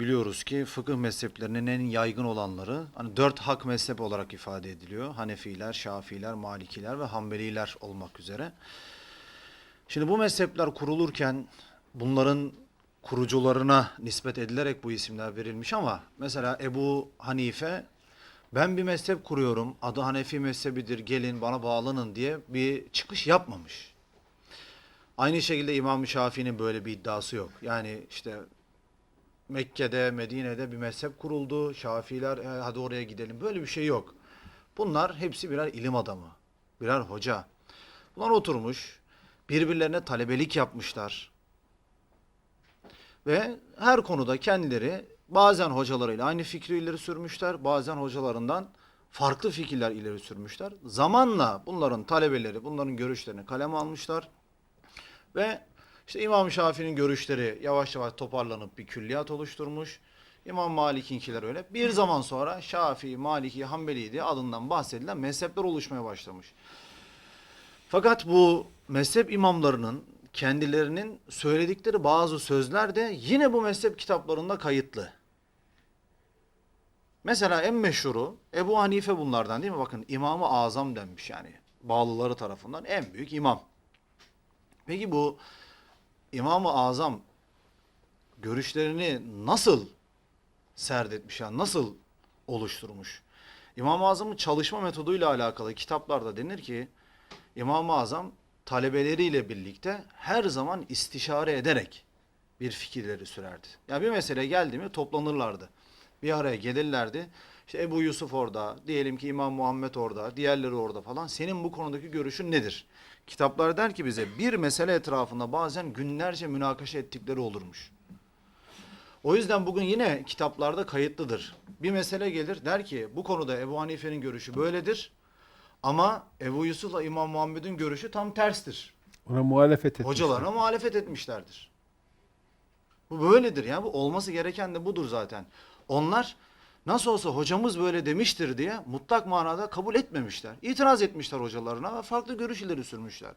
Biliyoruz ki fıkıh mezheplerinin en yaygın olanları hani dört hak mezhep olarak ifade ediliyor. Hanefiler, Şafiler, Malikiler ve Hanbeliler olmak üzere. Şimdi bu mezhepler kurulurken bunların kurucularına nispet edilerek bu isimler verilmiş ama mesela Ebu Hanife ben bir mezhep kuruyorum adı Hanefi mezhebidir gelin bana bağlanın diye bir çıkış yapmamış. Aynı şekilde İmam Şafii'nin böyle bir iddiası yok. Yani işte Mekke'de, Medine'de bir mezhep kuruldu. Şafiler "E, hadi oraya gidelim. Böyle bir şey yok. Bunlar hepsi birer ilim adamı. Birer hoca. Bunlar oturmuş. Birbirlerine talebelik yapmışlar. Ve her konuda kendileri bazen hocalarıyla aynı fikri ileri sürmüşler. Bazen hocalarından farklı fikirler ileri sürmüşler. Zamanla bunların talebeleri bunların görüşlerini kaleme almışlar. Ve işte İmam Şafii'nin görüşleri yavaş yavaş toparlanıp bir külliyat oluşturmuş. İmam Malik'inkiler öyle. Bir zaman sonra Şafii, Maliki, Hanbeli diye adından bahsedilen mezhepler oluşmaya başlamış. Fakat bu mezhep imamlarının kendilerinin söyledikleri bazı sözler de yine bu mezhep kitaplarında kayıtlı. Mesela en meşhuru Ebu Hanife bunlardan değil mi? Bakın İmam-ı Azam denmiş yani. Bağlıları tarafından en büyük imam. Peki bu İmam-ı Azam görüşlerini nasıl serdetmiş yani nasıl oluşturmuş? İmam-ı Azam'ın çalışma metoduyla alakalı kitaplarda denir ki İmam-ı Azam talebeleriyle birlikte her zaman istişare ederek bir fikirleri sürerdi. Yani bir mesele geldi mi toplanırlardı. Bir araya gelirlerdi. İşte Ebu Yusuf orada, diyelim ki İmam Muhammed orada, diğerleri orada falan. Senin bu konudaki görüşün nedir? Kitaplar der ki bize bir mesele etrafında bazen günlerce münakaşa ettikleri olurmuş. O yüzden bugün yine kitaplarda kayıtlıdır. Bir mesele gelir der ki bu konuda Ebu Hanife'nin görüşü böyledir. Ama Ebu Yusuf'la İmam Muhammed'in görüşü tam terstir. Ona muhalefet etmişler. Hocalarına muhalefet etmişlerdir. Bu böyledir ya. Bu olması gereken de budur zaten. Onlar nasıl olsa hocamız böyle demiştir diye mutlak manada kabul etmemişler. İtiraz etmişler hocalarına ve farklı görüş ileri sürmüşler.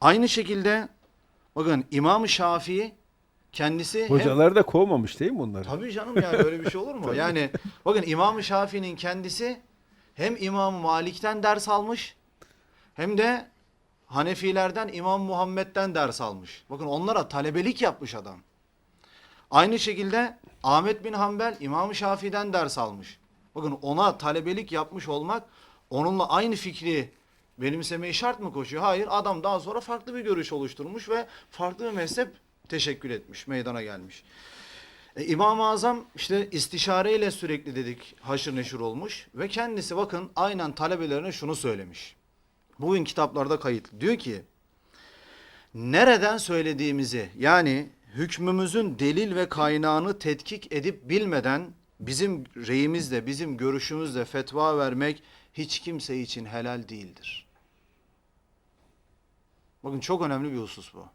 Aynı şekilde bakın İmam-ı Şafii kendisi hem- Hocalar da kovmamış değil mi bunları? Tabii canım yani öyle bir şey olur mu? yani bakın İmam-ı Şafii'nin kendisi hem İmam Malik'ten ders almış hem de Hanefilerden İmam Muhammed'den ders almış. Bakın onlara talebelik yapmış adam. Aynı şekilde Ahmet bin Hanbel İmam-ı Şafii'den ders almış. Bakın ona talebelik yapmış olmak onunla aynı fikri benimsemeyi şart mı koşuyor? Hayır adam daha sonra farklı bir görüş oluşturmuş ve farklı bir mezhep teşekkül etmiş, meydana gelmiş. E, İmam-ı Azam işte istişareyle sürekli dedik haşır neşir olmuş ve kendisi bakın aynen talebelerine şunu söylemiş. Bugün kitaplarda kayıtlı. Diyor ki nereden söylediğimizi yani hükmümüzün delil ve kaynağını tetkik edip bilmeden bizim reyimizle, bizim görüşümüzle fetva vermek hiç kimse için helal değildir. Bakın çok önemli bir husus bu.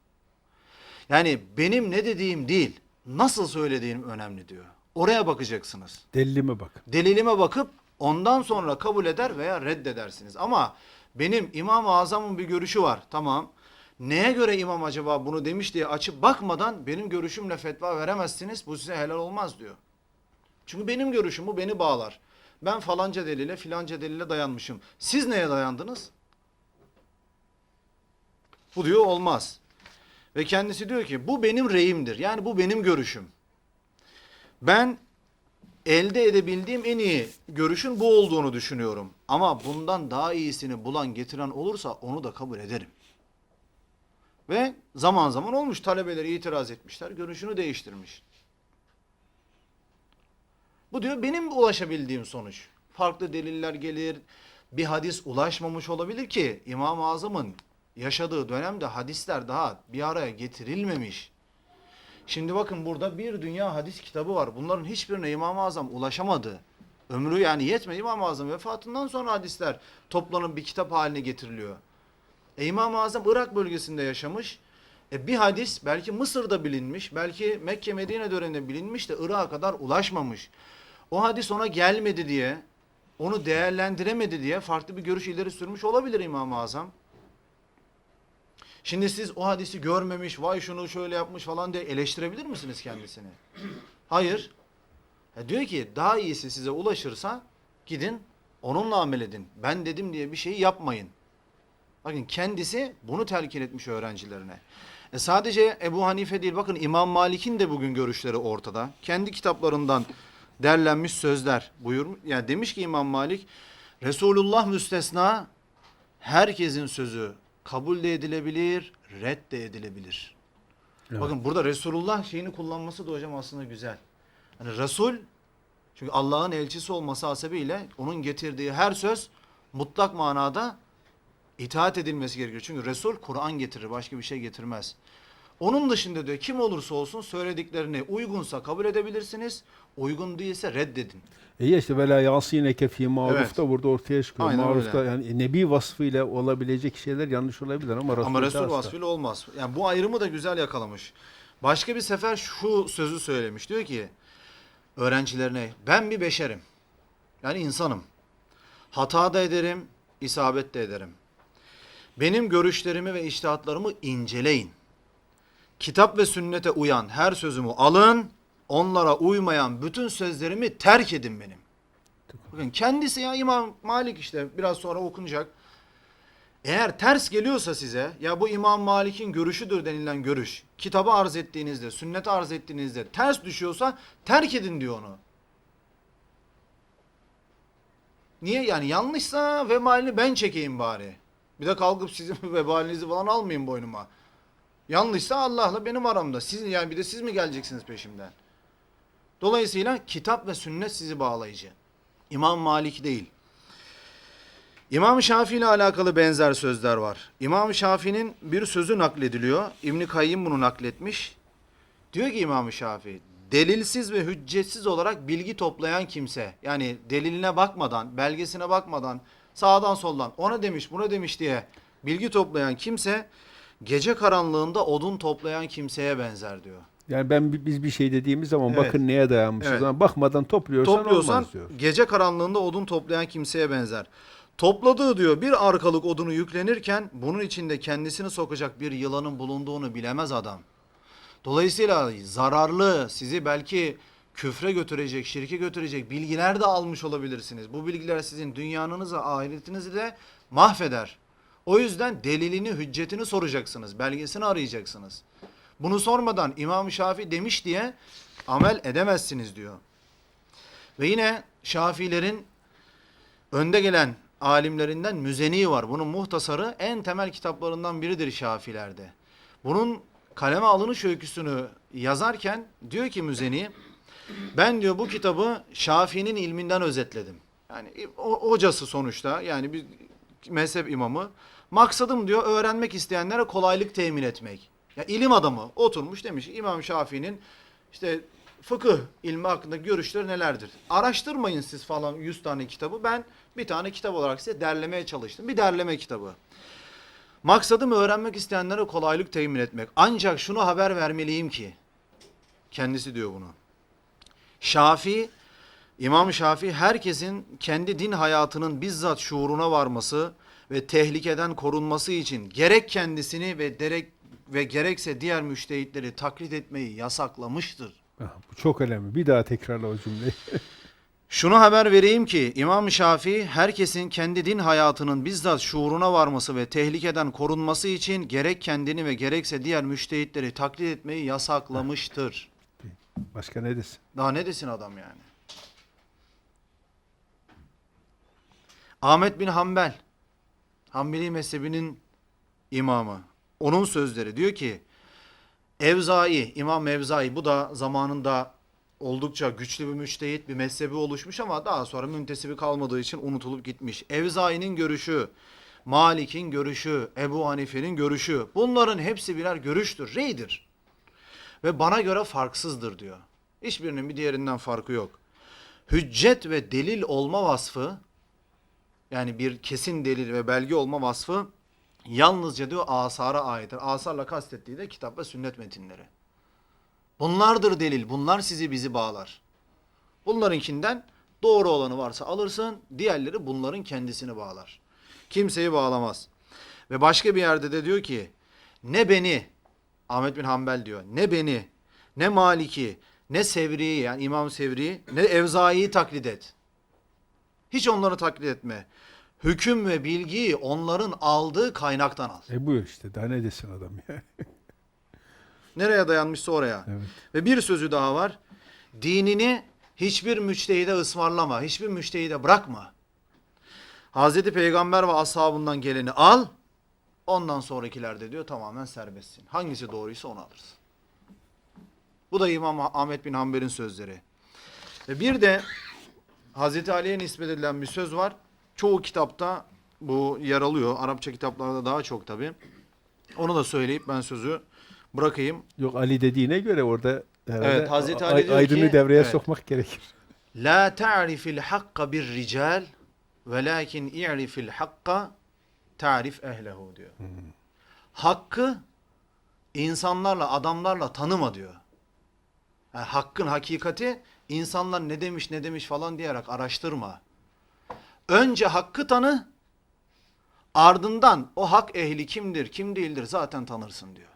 Yani benim ne dediğim değil, nasıl söylediğim önemli diyor. Oraya bakacaksınız. Delilime bak. Delilime bakıp ondan sonra kabul eder veya reddedersiniz. Ama benim İmam-ı Azam'ın bir görüşü var. Tamam. Neye göre imam acaba bunu demiş diye açıp bakmadan benim görüşümle fetva veremezsiniz. Bu size helal olmaz diyor. Çünkü benim görüşüm bu beni bağlar. Ben falanca delile filanca delile dayanmışım. Siz neye dayandınız? Bu diyor olmaz. Ve kendisi diyor ki bu benim reyimdir. Yani bu benim görüşüm. Ben elde edebildiğim en iyi görüşün bu olduğunu düşünüyorum. Ama bundan daha iyisini bulan getiren olursa onu da kabul ederim. Ve zaman zaman olmuş talebeleri itiraz etmişler, görüşünü değiştirmiş. Bu diyor benim ulaşabildiğim sonuç. Farklı deliller gelir, bir hadis ulaşmamış olabilir ki İmam-ı Azam'ın yaşadığı dönemde hadisler daha bir araya getirilmemiş. Şimdi bakın burada bir dünya hadis kitabı var. Bunların hiçbirine İmam-ı Azam ulaşamadı. Ömrü yani yetmedi İmam-ı Azam vefatından sonra hadisler toplanıp bir kitap haline getiriliyor. E İmam-ı Azam Irak bölgesinde yaşamış. E bir hadis belki Mısır'da bilinmiş, belki Mekke Medine döneminde bilinmiş de Irak'a kadar ulaşmamış. O hadis ona gelmedi diye, onu değerlendiremedi diye farklı bir görüş ileri sürmüş olabilir İmam-ı Azam. Şimdi siz o hadisi görmemiş, vay şunu şöyle yapmış falan diye eleştirebilir misiniz kendisini? Hayır. Ya diyor ki daha iyisi size ulaşırsa gidin onunla amel edin. Ben dedim diye bir şeyi yapmayın. Bakın kendisi bunu telkin etmiş öğrencilerine. E sadece Ebu Hanife değil bakın İmam Malik'in de bugün görüşleri ortada. Kendi kitaplarından derlenmiş sözler buyur. Yani demiş ki İmam Malik Resulullah müstesna herkesin sözü kabul de edilebilir, red de edilebilir. Evet. Bakın burada Resulullah şeyini kullanması da hocam aslında güzel. Hani Resul çünkü Allah'ın elçisi olması hasebiyle onun getirdiği her söz mutlak manada itaat edilmesi gerekiyor. Çünkü Resul Kur'an getirir, başka bir şey getirmez. Onun dışında diyor kim olursa olsun söylediklerini uygunsa kabul edebilirsiniz, uygun değilse reddedin. E ya işte vela yasineke fi maruf Evet. da burada ortaya çıkıyor. Aynen Marufta öyle. yani nebi vasfıyla olabilecek şeyler yanlış olabilir ama Resul Ama Resul vasfıyla olmaz. Yani bu ayrımı da güzel yakalamış. Başka bir sefer şu sözü söylemiş. Diyor ki öğrencilerine ben bir beşerim. Yani insanım. Hata da ederim, isabet de ederim. Benim görüşlerimi ve iştihatlarımı inceleyin. Kitap ve sünnete uyan her sözümü alın, onlara uymayan bütün sözlerimi terk edin benim. Bakın kendisi ya İmam Malik işte biraz sonra okunacak. Eğer ters geliyorsa size ya bu İmam Malik'in görüşüdür denilen görüş kitabı arz ettiğinizde, sünneti arz ettiğinizde ters düşüyorsa terk edin diyor onu. Niye? Yani yanlışsa vebalini ben çekeyim bari. Bir de kalkıp sizin vebalinizi falan almayayım boynuma. Yanlışsa Allah'la benim aramda. Siz yani bir de siz mi geleceksiniz peşimden? Dolayısıyla kitap ve sünnet sizi bağlayıcı. İmam Malik değil. İmam Şafii ile alakalı benzer sözler var. İmam Şafii'nin bir sözü naklediliyor. İbn Kayyim bunu nakletmiş. Diyor ki İmam Şafii, delilsiz ve hüccetsiz olarak bilgi toplayan kimse, yani deliline bakmadan, belgesine bakmadan, sağdan soldan ona demiş, buna demiş diye bilgi toplayan kimse, gece karanlığında odun toplayan kimseye benzer diyor. Yani ben bi- biz bir şey dediğimiz zaman Evet. bakın neye dayanmışız Evet. bakmadan topluyorsan, Topluyorsan olmaz diyor. gece karanlığında odun toplayan kimseye benzer. Topladığı diyor bir arkalık odunu yüklenirken bunun içinde kendisini sokacak bir yılanın bulunduğunu bilemez adam. Dolayısıyla zararlı sizi belki küfre götürecek, şirke götürecek bilgiler de almış olabilirsiniz. Bu bilgiler sizin dünyanızı, ahiretinizi de mahveder. O yüzden delilini, hüccetini soracaksınız, belgesini arayacaksınız. Bunu sormadan İmam Şafii demiş diye amel edemezsiniz diyor. Ve yine Şafilerin önde gelen alimlerinden Müzeni var. Bunun muhtasarı en temel kitaplarından biridir Şafilerde. Bunun kaleme alınış öyküsünü yazarken diyor ki Müzeni, ben diyor bu kitabı Şafii'nin ilminden özetledim. Yani o, hocası sonuçta yani bir mezhep imamı. Maksadım diyor öğrenmek isteyenlere kolaylık temin etmek. Ya ilim adamı oturmuş demiş İmam Şafii'nin işte fıkıh ilmi hakkında görüşleri nelerdir? Araştırmayın siz falan 100 tane kitabı. Ben bir tane kitap olarak size derlemeye çalıştım. Bir derleme kitabı. Maksadım öğrenmek isteyenlere kolaylık temin etmek. Ancak şunu haber vermeliyim ki kendisi diyor bunu. Şafii İmam Şafii herkesin kendi din hayatının bizzat şuuruna varması ve tehlikeden korunması için gerek kendisini ve derek ve gerekse diğer müştehitleri taklit etmeyi yasaklamıştır. Ah, Bu çok önemli. Bir daha tekrarla o cümleyi. Şunu haber vereyim ki İmam Şafii herkesin kendi din hayatının bizzat şuuruna varması ve tehlikeden korunması için gerek kendini ve gerekse diğer müştehitleri taklit etmeyi yasaklamıştır. Başka ne desin? Daha ne desin adam yani? Ahmet bin Hanbel, Hanbeli mezhebinin imamı. Onun sözleri diyor ki, Evzai, İmam Evzai bu da zamanında oldukça güçlü bir müştehit bir mezhebi oluşmuş ama daha sonra müntesibi kalmadığı için unutulup gitmiş. Evzai'nin görüşü, Malik'in görüşü, Ebu Hanife'nin görüşü bunların hepsi birer görüştür, reydir. Ve bana göre farksızdır diyor. Hiçbirinin bir diğerinden farkı yok. Hüccet ve delil olma vasfı yani bir kesin delil ve belge olma vasfı yalnızca diyor asara aittir. Asarla kastettiği de kitap ve sünnet metinleri. Bunlardır delil. Bunlar sizi bizi bağlar. Bunlarınkinden doğru olanı varsa alırsın. Diğerleri bunların kendisini bağlar. Kimseyi bağlamaz. Ve başka bir yerde de diyor ki ne beni Ahmet bin Hanbel diyor ne beni ne Maliki ne Sevri'yi yani İmam Sevri'yi ne Evzai'yi taklit et. Hiç onları taklit etme. Hüküm ve bilgiyi onların aldığı kaynaktan al. E buyur işte daha ne desin adam ya. Nereye dayanmışsa oraya. Evet. Ve bir sözü daha var. Dinini hiçbir müçtehide ısmarlama, hiçbir müçtehide bırakma. Hazreti Peygamber ve ashabından geleni al, ondan sonrakilerde diyor tamamen serbestsin. Hangisi doğruysa onu alırsın. Bu da İmam Ahmet bin Hanbel'in sözleri. Ve bir de Hazreti Ali'ye nispet edilen bir söz var. Çoğu kitapta bu yer alıyor. Arapça kitaplarda daha çok tabi. Onu da söyleyip ben sözü bırakayım. Yok Ali dediğine göre orada herhalde Evet, Hazreti Ali diyor aydını ki- devreye evet. sokmak gerekir. La ta'rifil hakka bir rical velakin i'rifil hakka ta'rif ehlehu diyor. Hakkı insanlarla, adamlarla tanıma diyor. Yani hakkın hakikati insanlar ne demiş ne demiş falan diyerek araştırma. Önce hakkı tanı, ardından o hak ehli kimdir, kim değildir zaten tanırsın diyor.